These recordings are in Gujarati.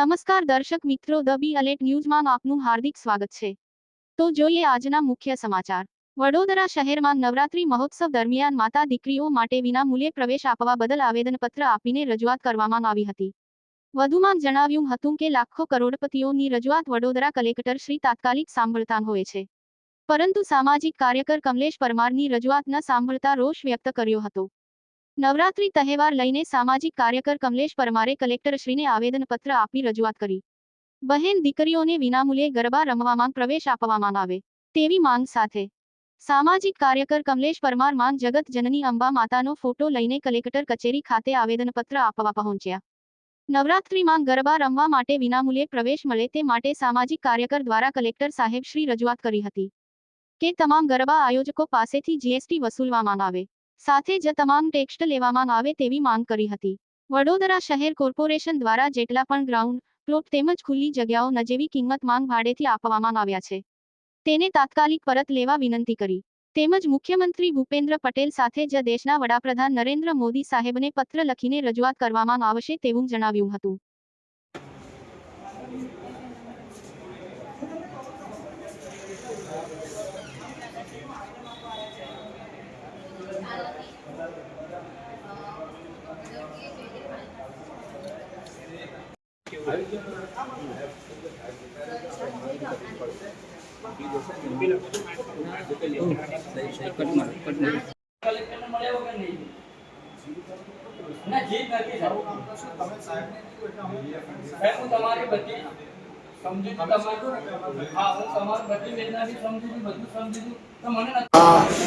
નમસ્કાર દર્શક મિત્રો, ધ બી અલેટ ન્યૂઝમાં આપનું હાર્દિક સ્વાગત છે. તો જોઈએ આજના મુખ્ય સમાચાર. વડોદરા શહેરમાં નવરાત્રી મહોત્સવ દરમિયાન માતા દીકરીઓ માટે વિનામૂલ્યે પ્રવેશ આપવા બદલ આવેદનપત્ર આપીને રજૂઆત કરવામાં આવી હતી. વધુમાં જણાવ્યું હતું કે લાખો કરોડપતિઓની રજૂઆત વડોદરા કલેક્ટર શ્રી તાત્કાલિક સાંભળતા હોય છે. પરંતુ સામાજિક કાર્યકર કમલેશ પરમારની રજૂઆત ન સાંભળતા રોષ વ્યક્ત કર્યો હતો. નવરાત્રી તહેવાર લઈને સામાજિક કાર્યકર કમલેશ પરમારે કલેક્ટરશ્રીને આવેદનપત્ર આપી રજૂઆત કરી. બહેન દીકરીઓને વિનામૂલ્યે ગરબા રમવામાં પ્રવેશ આપવામાં આવે, તેવી માંગ સાથે. સામાજિક કાર્યકર કમલેશ પરમાર માંગ જગત જનની અંબા માતાનો ફોટો લઈને કલેક્ટર કચેરી ખાતે આવેદનપત્ર આપવા પહોંચ્યા. નવરાત્રીમાં ગરબા રમવા માટે વિનામૂલ્યે પ્રવેશ મળે તે માટે સામાજિક કાર્યકર દ્વારા કલેક્ટર સાહેબ શ્રી રજૂઆત કરી હતી કે તમામ ગરબા આયોજકો પાસેથી જીએસટી વસૂલવામાં આવે. સાથે જ તમામ ટેક્સ્ટ લેવામાં આવે તેવી માંગ કરી હતી. વડોદરા શહેર કોર્પોરેશન દ્વારા જેટલા પણ ગ્રાઉન્ડ પ્લોટ તેમજ ખુલ્લી જગ્યાઓ નજેવી કિંમત માંગ ભાડેથી આપવામાં આવ્યા છે. તેને તાત્કાલિક પરત લેવા વિનંતી કરી. તેમજ મુખ્યમંત્રી ભૂપેન્દ્ર પટેલ સાથે જ દેશના વડાપ્રધાન નરેન્દ્ર મોદી સાહેબને પત્ર લખીને રજૂઆત કરવામાં આવશે તેવું જણાવ્યું હતું. કલેક્ટરને મળ્યા વગર નહીં ના જીત નથી સાહેબ સાહેબ હું તમારી બધી સમજી છું તમારું હા હું તમારી બધી વેદના બી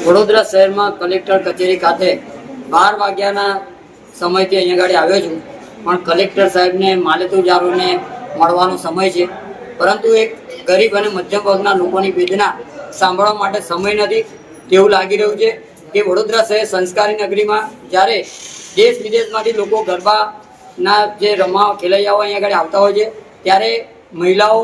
વડોદરા શહેરમાં કલેક્ટર કચેરી ખાતે બાર વાગ્યાના સમયથી અહીંયા ગાડી આવ્યો છું. પણ કલેક્ટર સાહેબને માલેતુજારોને મળવાનો સમય છે. પરંતુ એક ગરીબ અને મધ્યમ વર્ગના લોકોની વેદના સાંભળવા માટે સમય નથી. તેવું લાગી રહ્યું છે કે વડોદરા શહેર સંસ્કારી નગરીમાં જ્યારે દેશ વિદેશમાંથી લોકો ગરબાના જે રમવા, ખેલૈયાઓ અહીંયા આગળ આવતા હોય છે, ત્યારે મહિલાઓ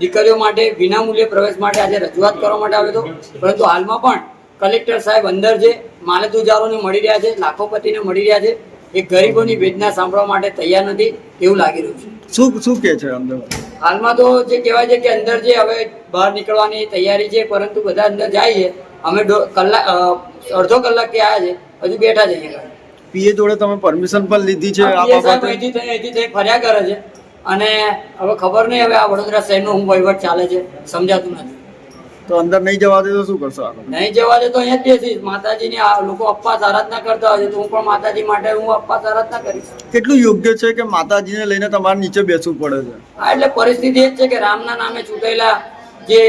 દીકરીઓ માટે વિનામૂલ્યે પ્રવેશ માટે આજે રજૂઆત કરવા માટે આવ્યો હતો. પરંતુ હાલમાં પણ કલેક્ટર સાહેબ અંદર જે માલતુજારોને મળી રહ્યા છે લાખોપતિને મળી રહ્યા છે એ ગરીબોની વેદના સાંભળવા માટે તૈયાર નથી એવું લાગી રહ્યું છે. શું શું કે છે અંદર? હાલમાં તો જે કહેવાય છે કે અંદર જે હવે બહાર નીકળવાની તૈયારી છે પરંતુ બધા અંદર જાય છે. અમે કલાક અડધો કલાક કે આવ્યા છે હજુ બેઠા અહીંયા પીએ જોડે તમે પરમિશન પણ લીધી છે અહીંથી ફર્યા કરે છે. અને હવે ખબર નહીં હવે આ વડોદરા શહેરનો હું વહીવટ ચાલે છે સમજાતું નથી. તો અંદર નહીં જવા દે તો શું કરશો નહીં જવા દે તો અહીંયા જ બેસીશ. માતાજીની આ લોકો અપવાસ આરાધના કરતા હોય છે તો હું પણ માતાજી માટે હું અપવાસ આરાધના કરીશ. કેટલું યોગ્ય છે કે માતાજીને લઈને તમારે નીચે બેસવું પડે છે? હા એટલે પરિસ્થિતિ એ જ છે કે રામના નામે ચૂંટાયેલા જે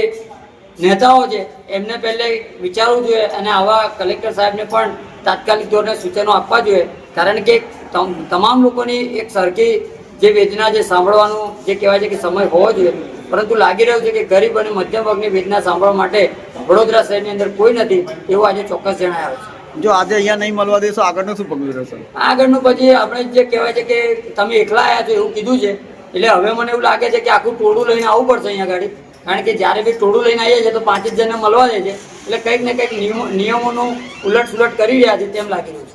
નેતાઓ છે એમને પહેલે વિચારવું જોઈએ અને આવા કલેક્ટર સાહેબને પણ તાત્કાલિક ધોરણે સૂચનો આપવા જોઈએ. કારણ કે તમ- તમામ લોકોની એક સરખી જે વેદના જે સાંભળવાનું જે કહેવાય છે કે સમય હોવો જોઈએ. પરંતુ લાગી રહ્યું છે કે ગરીબ અને મધ્યમ વર્ગની વેદના સાંભળવા માટે વડોદરા શહેરની અંદર કોઈ નથી એવું આજે ચોક્કસ જણાય આવે છે. જો આજે અહીંયા નહીં મળવા દેશો આગળનું શું પગલું રહેશે? આગળનું પછી આપણે જે કહેવાય છે કે તમે એકલા આવ્યા છો એવું કીધું છે એટલે હવે મને એવું લાગે છે કે આખું ટોળું લઈને આવવું પડશે અહીંયા ગાડી. કારણ કે જ્યારે બી ટોળું લઈને આવીએ છીએ તો પાંચ જ જણને મળવા દે છે. એટલે કંઈક ને કંઈક નિયમો નિયમોનું ઉલટ સુલટ કરી રહ્યા છે તેમ લાગી રહ્યું છે.